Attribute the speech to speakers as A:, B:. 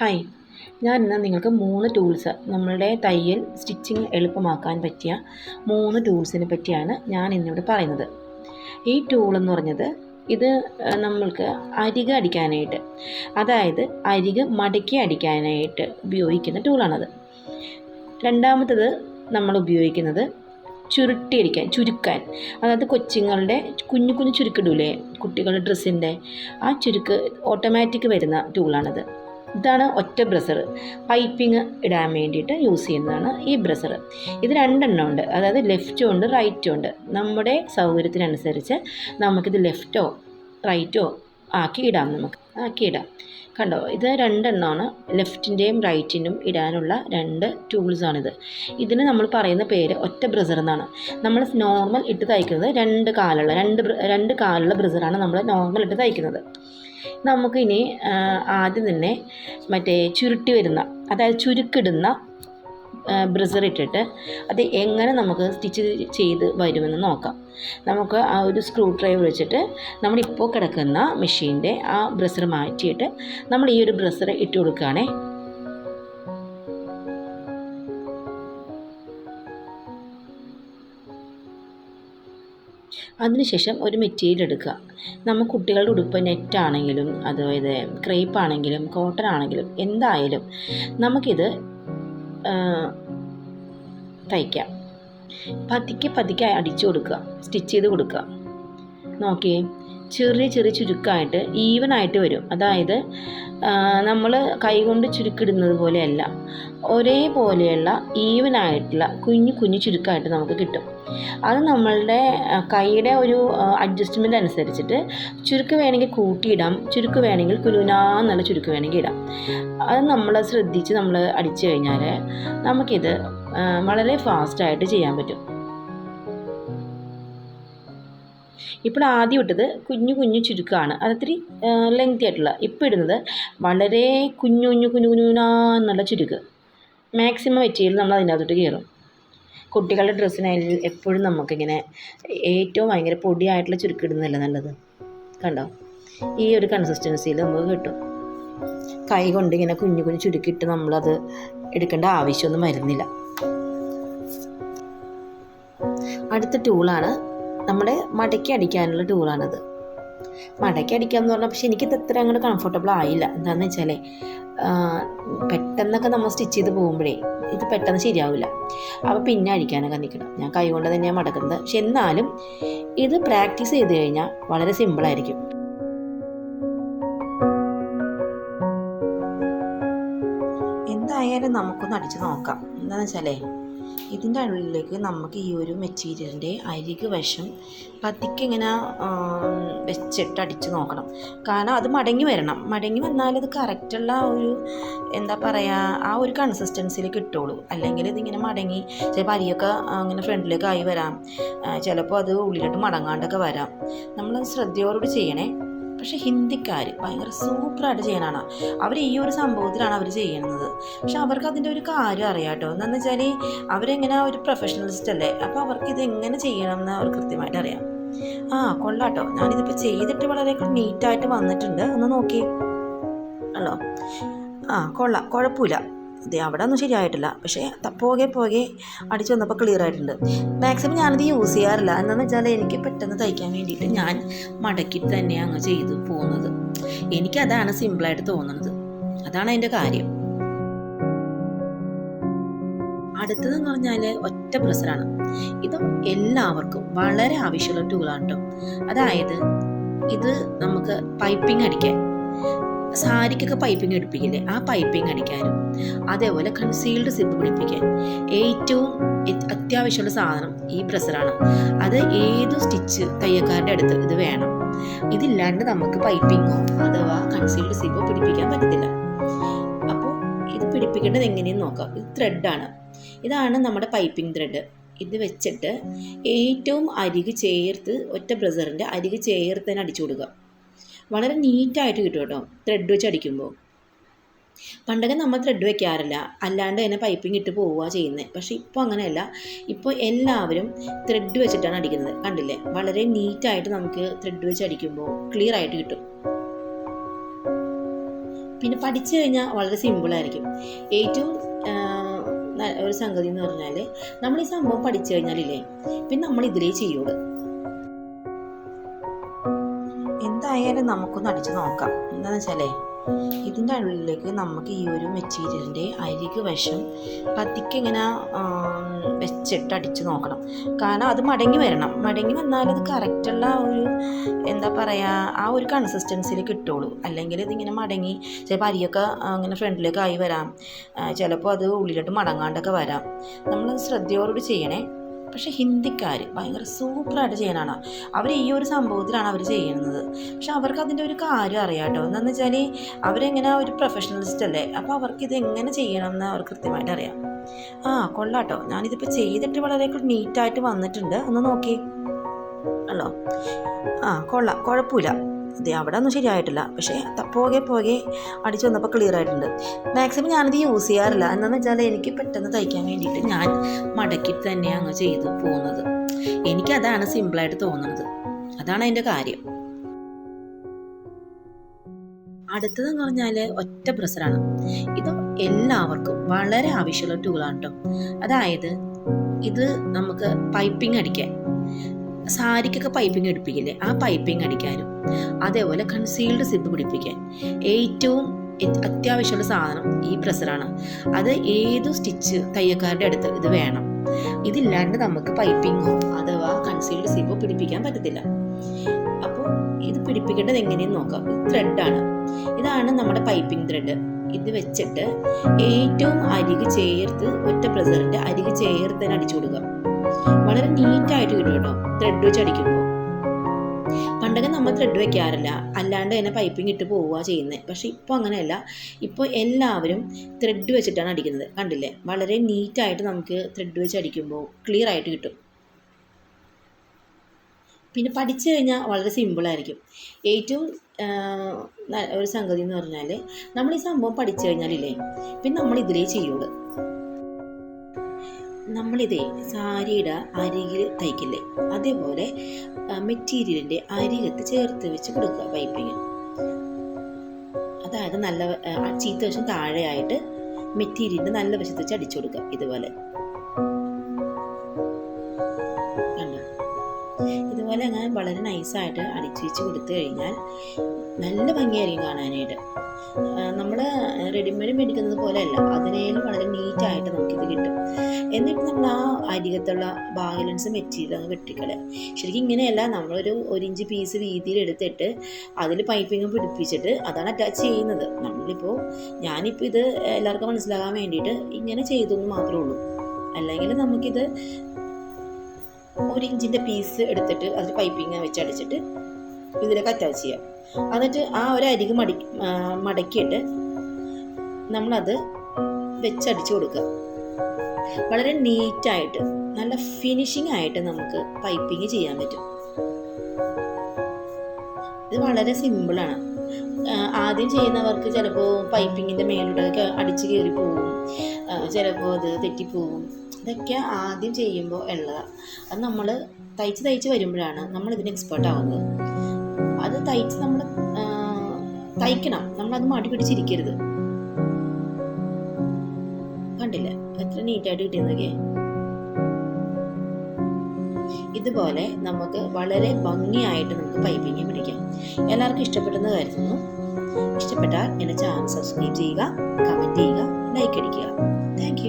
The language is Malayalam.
A: ഹായ് ഞാൻ ഇന്ന് നിങ്ങൾക്ക് മൂന്ന് ടൂൾസ് നമ്മളുടെ തയ്യൽ സ്റ്റിച്ചിങ് എളുപ്പമാക്കാൻ പറ്റിയ മൂന്ന് ടൂൾസിനെ പറ്റിയാണ് ഞാൻ ഇന്നിവിടെ പറയുന്നത്. ഈ ടൂൾ എന്ന് പറഞ്ഞത് ഇത് നമ്മൾക്ക് അരിക അടിക്കാനായിട്ട് അതായത് അരിക മടക്കി അടിക്കാനായിട്ട് ഉപയോഗിക്കുന്ന ടൂളാണത് രണ്ടാമത്തത് നമ്മൾ ഉപയോഗിക്കുന്നത് ചുരുട്ടി അടിക്കാൻ ചുരുക്കാൻ. അതായത് കൊച്ചുങ്ങളുടെ കുഞ്ഞു കുഞ്ഞു ചുരുക്കിടൂലേ കുട്ടികളുടെ ഡ്രസ്സിന്റെ ആ ചുരുക്ക് ഓട്ടോമാറ്റിക് വരുന്ന ടൂളാണത് ഇതാണ് ഒറ്റ ബ്രസർ പൈപ്പിംഗ് ഇടാൻ വേണ്ടിയിട്ട് യൂസ് ചെയ്യുന്നതാണ് ഈ ബ്രസർ ഇത് രണ്ടെണ്ണം ഉണ്ട്. അതായത് ലെഫ്റ്റും ഉണ്ട് റൈറ്റും ഉണ്ട്. നമ്മുടെ സൗകര്യത്തിനനുസരിച്ച് നമുക്കിത് ലെഫ്റ്റോ റൈറ്റോ ആക്കി ഇടാം നമുക്ക്. ആക്കി ഇടാം കണ്ടോ? ഇത് രണ്ടെണ്ണമാണ്. ലെഫ്റ്റിന്റെയും റൈറ്റിനും ഇടാനുള്ള രണ്ട് ടൂൾസാണിത് ഇതിന് നമ്മൾ പറയുന്ന പേര് ഒറ്റ ബ്രസർ എന്നാണ്. നമ്മൾ നോർമൽ ഇട്ട് തയ്ക്കുന്നത് രണ്ട് കാലുള്ള രണ്ട് രണ്ട് കാലുള്ള ബ്രസറാണ് നമ്മൾ നോർമൽ ഇട്ട് തയ്ക്കുന്നത്. നമുക്കിനി ആദ്യം തന്നെ മറ്റേ ചുരുട്ടി വരുന്ന അതായത് ചുരുക്കിടുന്ന ബ്രസർ ഇട്ടിട്ട് അത് എങ്ങനെ നമുക്ക് സ്റ്റിച്ച് ചെയ്ത് വരുമെന്ന് നോക്കാം. നമുക്ക് ആ ഒരു സ്ക്രൂ ഡ്രൈവർ വെച്ചിട്ട് നമ്മളിപ്പോൾ കിടക്കുന്ന മെഷീന്റെ ആ ബ്രസർ മാറ്റിയിട്ട് നമ്മൾ ഈ ഒരു ബ്രസർ ഇട്ട് കൊടുക്കുകയാണേ. അതിനുശേഷം ഒരു മെറ്റീരിയൽ എടുക്കുക. നമ്മൾ കുട്ടികളുടെ ഉടുപ്പ് നെറ്റാണെങ്കിലും അതായത് ക്രേപ്പ് ആണെങ്കിലും കോട്ടൺ ആണെങ്കിലും എന്തായാലും നമുക്കിത് തയ്ക്കാം. പതുക്കെ പതുക്കെ അടിച്ചു കൊടുക്കുക. സ്റ്റിച്ച് ചെയ്ത് കൊടുക്കുക. നോക്കിയേ. ചെറിയ ചെറിയ ചുരുക്കമായിട്ട് ഈവൻ ആയിട്ട് വരും. അതായത് നമ്മൾ കൈകൊണ്ട് ചുരുക്കിടുന്നത് പോലെയല്ല. ഒരേപോലെയുള്ള ഈവൻ ആയിട്ടുള്ള കുഞ്ഞു കുഞ്ഞു ചുരുക്കമായിട്ട് നമുക്ക് കിട്ടും. അത് നമ്മളുടെ കൈയുടെ ഒരു അഡ്ജസ്റ്റ്മെന്റ് അനുസരിച്ചിട്ട് ചുരുക്ക് വേണമെങ്കിൽ കൂട്ടിയിടാം ചുരുക്ക് വേണമെങ്കിൽ കുലുനാന്നുള്ള ചുരുക്ക് വേണമെങ്കിൽ ഇടാം. അത് നമ്മൾ ശ്രദ്ധിച്ച് നമ്മൾ അടിച്ചു കഴിഞ്ഞാൽ നമുക്കിത് വളരെ ഫാസ്റ്റായിട്ട് ചെയ്യാൻ പറ്റും. ഇപ്പോൾ ആദ്യം ഇട്ടത് കുഞ്ഞു കുഞ്ഞു ചുരുക്കമാണ്. അതിത്തിരി ലെങ്തി ആയിട്ടുള്ള. ഇപ്പോൾ ഇടുന്നത് വളരെ കുഞ്ഞു കുഞ്ഞു കുഞ്ഞു കുഞ്ഞുനാന്നുള്ള ചുരുക്ക്. മാക്സിമം മെറ്റീരിയൽ നമ്മൾ അതിനകത്തോട്ട് കയറും. കുട്ടികളുടെ ഡ്രസ്സിനായാലും എപ്പോഴും നമുക്കിങ്ങനെ ഏറ്റവും ഭയങ്കര പൊടിയായിട്ടുള്ള ചുരുക്കിടുന്നതല്ല നല്ലത്? കണ്ടോ? ഈ ഒരു കൺസിസ്റ്റൻസിയിൽ നമുക്ക് കിട്ടും. കൈ കൊണ്ട് ഇങ്ങനെ കുഞ്ഞു കുഞ്ഞു ചുരുക്കിയിട്ട് നമ്മളത് എടുക്കേണ്ട ആവശ്യമൊന്നും വരുന്നില്ല. അടുത്ത ടൂളാണ് നമ്മുടെ മടക്കി അടിക്കാനുള്ള ടൂളാണത്. മടക്കി അടിക്കാന്ന് പറഞ്ഞാൽ പക്ഷെ എനിക്കിത് അത്ര അങ്ങോട്ട് കംഫർട്ടബിൾ ആയില്ല. എന്താണെന്ന് വെച്ചാലേ പെട്ടെന്നൊക്കെ നമ്മൾ സ്റ്റിച്ച് ചെയ്ത് പോകുമ്പോഴേ ഇത് പെട്ടെന്ന് ശരിയാവില്ല അപ്പോൾ പിന്നെ അടിക്കാനൊക്കെ നിൽക്കണം ഞാൻ കൈ കൊണ്ട് തന്നെയാണ് മടക്കുന്നത്. പക്ഷെ എന്നാലും ഇത് പ്രാക്ടീസ് ചെയ്ത് കഴിഞ്ഞാൽ വളരെ സിമ്പിളായിരിക്കും എന്തായാലും നമുക്കൊന്ന് അടിച്ച് നോക്കാം. എന്താണെന്ന് വെച്ചാലേ ഇതിന്റെ ഉള്ളിലേക്ക് നമുക്ക് ഈ ഒരു മെറ്റീരിയലിന്റെ അരികു വശം പതിക്കിങ്ങനെ വെച്ചിട്ട് അടിച്ച് നോക്കണം. കാരണം അത് മടങ്ങി വരണം. മടങ്ങി വന്നാൽ ഇത് കറക്റ്റുള്ള ഒരു എന്താ പറയുക ആ ഒരു കൺസിസ്റ്റൻസിയിൽ കിട്ടുള്ളൂ അല്ലെങ്കിൽ ഇതിങ്ങനെ മടങ്ങി ചിലപ്പോൾ അരിയൊക്കെ അങ്ങനെ ഫ്രണ്ടിലേക്ക് ആയി വരാം. ചിലപ്പോൾ അത് ഉള്ളിലോട്ട് മടങ്ങാണ്ടൊക്കെ വരാം. നമ്മൾ ശ്രദ്ധയോടുകൂടി ചെയ്യണേ. പക്ഷെ ഹിന്ദിക്കാർ ഭയങ്കര സൂപ്പറായിട്ട് ചെയ്യാനാണ്. അവർ ഈ ഒരു സംഭവത്തിലാണ് അവർ ചെയ്യുന്നത് പക്ഷെ അവർക്ക് അതിന്റെ ഒരു കാര്യം അറിയാട്ടോ എന്താണെന്ന് വെച്ചാൽ അവരെങ്ങനെ ഒരു പ്രൊഫഷണലിസ്റ്റ് അല്ലേ? അപ്പോൾ അവർക്ക് ഇത് എങ്ങനെ ചെയ്യണം എന്ന് അവർ കൃത്യമായിട്ട് അറിയാം. ആ കൊള്ളാട്ടോ. ഞാനിതിപ്പോൾ ചെയ്തിട്ട് വളരെ നീറ്റായിട്ട് വന്നിട്ടുണ്ട്. ഒന്ന് നോക്കി. അല്ലോ? ആ കൊള്ളാം. കുഴപ്പമില്ല. അതെ അവിടെ ഒന്നും ശരിയായിട്ടില്ല. പക്ഷേ പോകെ പോകെ അടിച്ചു വന്നപ്പോൾ ക്ലിയർ ആയിട്ടുണ്ട്. മാക്സിമം ഞാനത് യൂസ് ചെയ്യാറില്ല. എന്താണെന്ന് വെച്ചാൽ എനിക്ക് പെട്ടെന്ന് തയ്ക്കാൻ വേണ്ടിയിട്ട് ഞാൻ മടക്കിയിട്ട് തന്നെ അങ്ങ് ചെയ്തു പോകുന്നത്. എനിക്കതാണ് സിമ്പിളായിട്ട് തോന്നുന്നത് അതാണ് അതിന്റെ കാര്യം. അടുത്തതെന്ന് പറഞ്ഞാൽ ഒറ്റ പ്രസറാണ് ഇതും എല്ലാവർക്കും വളരെ ആവശ്യമുള്ള ടൂളാണ് കേട്ടോ അതായത് ഇത് നമുക്ക് പൈപ്പിംഗ് അടിക്കാൻ. സാരിക്കൊക്കെ പൈപ്പിംഗ് എടുപ്പിക്കില്ലേ ആ പൈപ്പിംഗ് അടിക്കാനും അതേപോലെ കൺസീൽഡ് സിബ് പിടിപ്പിക്കാൻ. ഏറ്റവും അത്യാവശ്യമുള്ള സാധനം ഈ പ്രസറാണ് അത് ഏത് സ്റ്റിച്ച് തയ്യക്കാരുടെ അടുത്ത് ഇത് വേണം. ഇതില്ലാണ്ട് നമുക്ക് പൈപ്പിങ്ങോ അഥവാ കൺസീൽഡ് സിബോ പിടിപ്പിക്കാൻ പറ്റത്തില്ല. അപ്പോൾ ഇത് പിടിപ്പിക്കേണ്ടത് എങ്ങനെയെന്ന് നോക്കാം. ഇത് ത്രെഡാണ് ഇതാണ് നമ്മുടെ പൈപ്പിംഗ് ത്രെഡ് ഇത് വെച്ചിട്ട് ഏറ്റവും അരികു ചേർത്ത് ഒറ്റ ബ്രസറിന്റെ അരികു ചേർത്ത് തന്നെ അടിച്ചു കൊടുക്കുക. വളരെ നീറ്റായിട്ട് കിട്ടും കേട്ടോ. ത്രെഡ് വെച്ച് അടിക്കുമ്പോൾ പണ്ടൊക്കെ നമ്മൾ ത്രെഡ് വെക്കാറില്ല. അല്ലാണ്ട് തന്നെ പൈപ്പിംഗ് ഇട്ട് പോവുക ചെയ്യുന്നത് പക്ഷേ ഇപ്പോൾ അങ്ങനെയല്ല. ഇപ്പോൾ എല്ലാവരും ത്രെഡ് വെച്ചിട്ടാണ് അടിക്കുന്നത്. കണ്ടില്ലേ? വളരെ നീറ്റായിട്ട് നമുക്ക് ത്രെഡ് വെച്ച് അടിക്കുമ്പോൾ ക്ലിയർ ആയിട്ട് കിട്ടും. പിന്നെ പഠിച്ചു കഴിഞ്ഞാൽ വളരെ സിമ്പിളായിരിക്കും ഏറ്റവും ഒരു സംഗതി എന്ന് പറഞ്ഞാൽ നമ്മൾ ഈ സംഭവം പഠിച്ചു കഴിഞ്ഞാലില്ലേ? പിന്നെ നമ്മൾ ഇതിലേ ചെയ്യുള്ളൂ. എന്തായാലും നമുക്കൊന്ന് അടിച്ചു നോക്കാം. എന്താണെന്ന് വെച്ചാലേ ഇതിന്റെ ഉള്ളിലേക്ക് നമുക്ക് ഈ ഒരു മെറ്റീരിയലിന്റെ അരിക് വശം പതിക്ക് ഇങ്ങനെ വെച്ചിട്ട് അടിച്ചു നോക്കണം. കാരണം അത് മടങ്ങി വരണം. മടങ്ങി വന്നാൽ അത് കറക്റ്റുള്ള ഒരു എന്താ പറയുക ആ ഒരു കൺസിസ്റ്റൻസിയിൽ കിട്ടുള്ളൂ. അല്ലെങ്കിൽ ഇതിങ്ങനെ മടങ്ങി ചിലപ്പോൾ അരിയൊക്കെ അങ്ങനെ ഫ്രണ്ടിലേക്ക് ആയി വരാം. ചിലപ്പോൾ അത് ഉള്ളിലോട്ട് മടങ്ങാണ്ടൊക്കെ വരാം. നമ്മൾ ശ്രദ്ധയോടുകൂടി ചെയ്യണേ. പക്ഷേ ഹിന്ദിക്കാർ ഭയങ്കര സൂപ്പറായിട്ട് ചെയ്യാനാണ്. അവർ ഈ ഒരു സംഭവത്തിലാണ് അവർ ചെയ്യുന്നത്. പക്ഷെ അവർക്ക് അതിന്റെ ഒരു കാര്യം അറിയാം കേട്ടോ. എന്താണെന്ന് വെച്ചാൽ അവരെങ്ങനെ ഒരു പ്രൊഫഷണലിസ്റ്റ് അല്ലേ? അപ്പോൾ അവർക്ക് ഇത് എങ്ങനെ ചെയ്യണം എന്ന് അവർക്ക് കൃത്യമായിട്ട് അറിയാം. ആ കൊള്ളാട്ടോ ഞാനിതിപ്പോൾ ചെയ്തിട്ട് വളരെ നീറ്റായിട്ട് വന്നിട്ടുണ്ട്. ഒന്ന് നോക്കി. അല്ലോ ആ കൊള്ളാം. കുഴപ്പമില്ല. ഇത് അവിടെ ഒന്നും ശരിയായിട്ടില്ല. പക്ഷേ പോകെ പോകെ അടിച്ചു വന്നപ്പോൾ ക്ലിയർ ആയിട്ടുണ്ട്. മാക്സിമം ഞാനിത് യൂസ് ചെയ്യാറില്ല. എന്താണെന്ന് വെച്ചാൽ എനിക്ക് പെട്ടെന്ന് തയ്ക്കാൻ വേണ്ടിയിട്ട് ഞാൻ മടക്കി തന്നെ അങ്ങ് ചെയ്തു പോകുന്നത്. എനിക്കതാണ് സിമ്പിളായിട്ട് തോന്നുന്നത്. അതാണ് അതിന്റെ കാര്യം. അടുത്തതെന്ന് പറഞ്ഞാൽ ഒറ്റ പ്രസറാണ് ഇത് എല്ലാവർക്കും വളരെ ആവശ്യമുള്ള ടൂളാണ് കേട്ടോ അതായത് ഇത് നമുക്ക് പൈപ്പിംഗ് അടിക്കാൻ സാരിക്കൊക്കെ പൈപ്പിംഗ് എടുപ്പിക്കില്ലേ ആ പൈപ്പിംഗ് അടിക്കാനും അതേപോലെ കൺസീൽഡ് സിബ് പിടിപ്പിക്കാൻ. ഏറ്റവും അത്യാവശ്യമുള്ള സാധനം ഈ പ്രസറാണ് അത് ഏതു സ്റ്റിച്ച് തയ്യക്കാരുടെ അടുത്ത് ഇത് വേണം. ഇതില്ലാണ്ട് നമുക്ക് പൈപ്പിങ്ങോ അഥവാ കൺസീൽഡ് സിബോ പിടിപ്പിക്കാൻ പറ്റത്തില്ല. അപ്പോൾ ഇത് പിടിപ്പിക്കേണ്ടത് എങ്ങനെയെന്ന് നോക്കാം. ഇത് ത്രെഡാണ് ഇതാണ് നമ്മുടെ പൈപ്പിംഗ് ത്രെഡ് ഇത് വെച്ചിട്ട് ഏറ്റവും അരികു ചേർത്ത് ഒറ്റ പ്രസറിന്റെ അരികു ചേർത്ത് തന്നെ അടിച്ചു കൊടുക്കുക. വളരെ നീറ്റായിട്ട് കിട്ടും കേട്ടോ. ത്രെഡ് വെച്ച് അടിക്കുമ്പോൾ. പണ്ടൊക്കെ നമ്മൾ ത്രെഡ് വെക്കാറില്ല. അല്ലാണ്ട് തന്നെ പൈപ്പിംഗ് ഇട്ട് പോവുക ചെയ്യുന്നത് പക്ഷെ ഇപ്പോൾ അങ്ങനെയല്ല. ഇപ്പോൾ എല്ലാവരും ത്രെഡ് വെച്ചിട്ടാണ് അടിക്കുന്നത്. കണ്ടില്ലേ? വളരെ നീറ്റായിട്ട് നമുക്ക് ത്രെഡ് വെച്ച് അടിക്കുമ്പോൾ ക്ലിയർ ആയിട്ട് കിട്ടും. പിന്നെ പഠിച്ചു കഴിഞ്ഞാൽ വളരെ സിമ്പിളായിരിക്കും ഏറ്റവും ഒരു സംഗതി എന്ന് പറഞ്ഞാൽ നമ്മൾ ഈ സംഭവം പഠിച്ചു കഴിഞ്ഞാലില്ലേ? പിന്നെ നമ്മൾ ഇതിലേ ചെയ്യുള്ളൂ. നമ്മളിതേ സാരിയുടെ അരികിൽ തയ്ക്കില്ലേ? അതേപോലെ മെറ്റീരിയലിന്റെ അരികത്ത് ചേർത്ത് വെച്ച് കൊടുക്കുക പൈപ്പിങ് അതായത് നല്ല ചീത്ത വശം താഴെയായിട്ട് മെറ്റീരിയലിന്റെ നല്ല വശത്ത് വെച്ച് അടിച്ചു കൊടുക്കുക ഇതുപോലെ. ഇതുപോലെ അങ്ങനെ വളരെ നൈസായിട്ട് അടിച്ചു വെച്ച് കൊടുത്തു കഴിഞ്ഞാൽ നല്ല ഭംഗിയായിരിക്കും കാണാനായിട്ട്. നമ്മൾ റെഡിമെയ്ഡ് മേടിക്കുന്നത് പോലെയല്ല. അതിനേലും വളരെ നീറ്റായിട്ട് നമുക്കിത് കിട്ടും. എന്നിട്ട് നമ്മൾ ആ അരികത്തുള്ള ബാലൻസ് മെറ്റീരിയൽ അങ്ങ് വെട്ടിക്കളയാം ശരിക്കും ഇങ്ങനെയല്ല നമ്മളൊരു ഒരു ഇഞ്ച് പീസ് വീതിയിൽ എടുത്തിട്ട് അതിൽ പൈപ്പിങ് പിടിപ്പിച്ചിട്ട് അതാണ് അറ്റാച്ച് ചെയ്യുന്നത്. നമ്മളിപ്പോൾ ഞാനിപ്പോൾ ഇത് എല്ലാവർക്കും മനസ്സിലാകാൻ വേണ്ടിയിട്ട് ഇങ്ങനെ ചെയ്തു എന്ന് മാത്രമേ ഉള്ളൂ. അല്ലെങ്കിൽ നമുക്കിത് ഒരു ഇഞ്ചിന്റെ പീസ് എടുത്തിട്ട് അതിൽ പൈപ്പിങ് വെച്ച് അടിച്ചിട്ട് ഇതിലേക്ക് അറ്റാച്ച് ചെയ്യാം എന്നിട്ട് ആ ഒരു അരിക് മടി മടക്കിയിട്ട് നമ്മളത് വെച്ചടിച്ചു കൊടുക്കുക. വളരെ നീറ്റായിട്ട് നല്ല ഫിനിഷിംഗ് ആയിട്ട് നമുക്ക് പൈപ്പിങ് ചെയ്യാൻ പറ്റും. ഇത് വളരെ സിമ്പിളാണ് ആദ്യം ചെയ്യുന്നവർക്ക് ചിലപ്പോൾ പൈപ്പിങ്ങിന്റെ മേലൂടെയൊക്കെ അടിച്ച് കയറി പോകും ചിലപ്പോൾ അത് തെറ്റിപ്പോവും. ഇതൊക്കെ ആദ്യം ചെയ്യുമ്പോൾ ഉള്ളതാണ് അത് നമ്മൾ തയ്ച്ച് തയ്ച്ച് വരുമ്പോഴാണ് നമ്മൾ ഇതിന് എക്സ്പേർട്ട് ആവുന്നത്. അത് തയ്ച്ച് നമ്മൾ തയ്ക്കണം. നമ്മളത് മടി പിടിച്ചിരിക്കരുത്. കണ്ടില്ല? എത്ര നീറ്റായിട്ട് കിട്ടിയെന്നൊക്കെ? ഇതുപോലെ നമുക്ക് വളരെ ഭംഗിയായിട്ട് നമുക്ക് പൈപ്പിങ് പിടിക്കാം. എല്ലാവർക്കും ഇഷ്ടപ്പെട്ടെന്ന് കരുതുന്നു. ഇഷ്ടപ്പെട്ടാൽ എന്നെ ചാനൽ സബ്സ്ക്രൈബ് ചെയ്യുക കമന്റ് ചെയ്യുക ലൈക്ക് അടിക്കുക. താങ്ക്